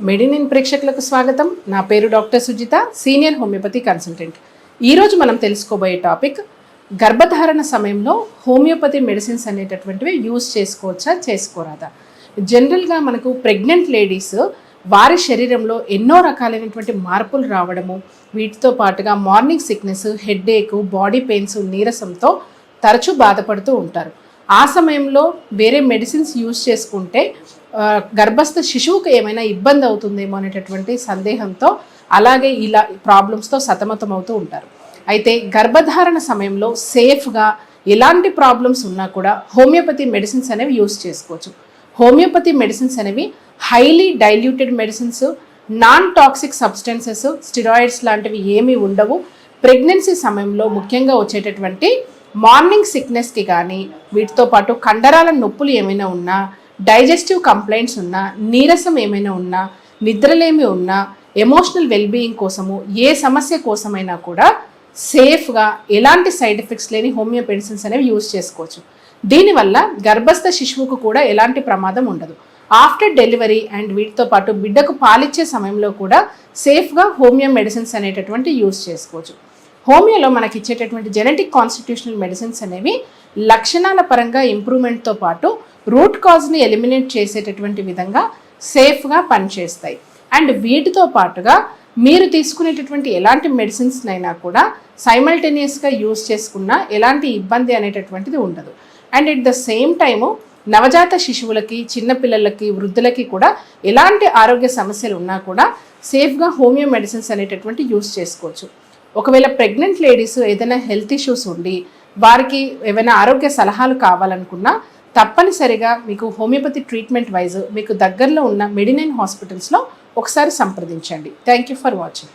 మెడినిన్ ప్రేక్షకులకు స్వాగతం. నా పేరు doctor Sujitha senior homeopathy consultant. ఈరోజు మనం తెలుసుకోబోయే టాపిక్ గర్భధారణ సమయంలో హోమియోపతి మెడిసిన్స్ అనేటటువంటివి యూజ్ చేసుకోవచ్చా చేసుకోరాదా? జనరల్గా మనకు ప్రెగ్నెంట్ లేడీస్ వారి శరీరంలో ఎన్నో రకాలైనటువంటి మార్పులు రావడము వీటితో పాటుగా morning sickness headache body pains నీరసంతో తరచూ బాధపడుతూ ఉంటారు. ఆ సమయంలో వేరే మెడిసిన్స్ యూజ్ చేసుకుంటే గర్భస్థ శిశువుకు ఏమైనా ఇబ్బంది అవుతుందేమో అనేటటువంటి సందేహంతో అలాగే ఇలా ప్రాబ్లమ్స్తో సతమతం అవుతూ ఉంటారు. అయితే గర్భధారణ సమయంలో సేఫ్గా ఎలాంటి ప్రాబ్లమ్స్ ఉన్నా కూడా హోమియోపతి మెడిసిన్స్ అనేవి యూజ్ చేసుకోవచ్చు. హోమియోపతి మెడిసిన్స్ అనేవి highly diluted medicines non toxic substances steroids లాంటివి ఏమీ ఉండవు. ప్రెగ్నెన్సీ సమయంలో ముఖ్యంగా వచ్చేటటువంటి మార్నింగ్ సిక్నెస్కి కానీ వీటితో పాటు కండరాల నొప్పులు ఏమైనా ఉన్నా డైజెస్టివ్ కంప్లైంట్స్ ఉన్నా నీరసం ఏమైనా ఉన్నా నిద్రలేమి ఉన్నా ఎమోషనల్ వెల్బీయింగ్ కోసము ఏ సమస్య కోసమైనా కూడా సేఫ్గా ఎలాంటి సైడ్ ఎఫెక్ట్స్ లేని హోమియో మెడిసిన్స్ అనేవి యూజ్ చేసుకోవచ్చు. దీనివల్ల గర్భస్థ శిశువుకు కూడా ఎలాంటి ప్రమాదం ఉండదు. ఆఫ్టర్ డెలివరీ అండ్ వీటితో పాటు బిడ్డకు పాలిచ్చే సమయంలో కూడా సేఫ్గా హోమియో మెడిసిన్స్ అనేటటువంటి యూజ్ చేసుకోవచ్చు. హోమియోలో మనకి ఇచ్చేటటువంటి జెనెటిక్ కాన్స్టిట్యూషనల్ మెడిసిన్స్ అనేవి లక్షణాల పరంగా ఇంప్రూవ్మెంట్తో పాటు రూట్ కాజ్ని ఎలిమినేట్ చేసేటటువంటి విధంగా సేఫ్గా పనిచేస్తాయి. అండ్ వీటితో పాటుగా మీరు తీసుకునేటటువంటి ఎలాంటి మెడిసిన్స్నైనా కూడా సైమల్టేనియస్గా యూజ్ చేసుకున్నా ఎలాంటి ఇబ్బంది అనేటటువంటిది ఉండదు. And at the same time నవజాత శిశువులకి చిన్నపిల్లలకి వృద్ధులకి కూడా ఎలాంటి ఆరోగ్య సమస్యలు ఉన్నా కూడా సేఫ్గా హోమియో మెడిసిన్స్ అనేటటువంటి యూజ్ చేసుకోవచ్చు. ఒకవేళ ప్రెగ్నెంట్ లేడీస్ ఏదైనా హెల్త్ ఇష్యూస్ ఉండి వారికి ఏమైనా ఆరోగ్య సలహాలు కావాలనుకున్నా తప్పనిసరిగా మీకు హోమియోపతి ట్రీట్మెంట్ వైజ్ మీకు దగ్గరలో ఉన్న మెడినైన్ హాస్పిటల్స్లో ఒకసారి సంప్రదించండి. Thank you for watching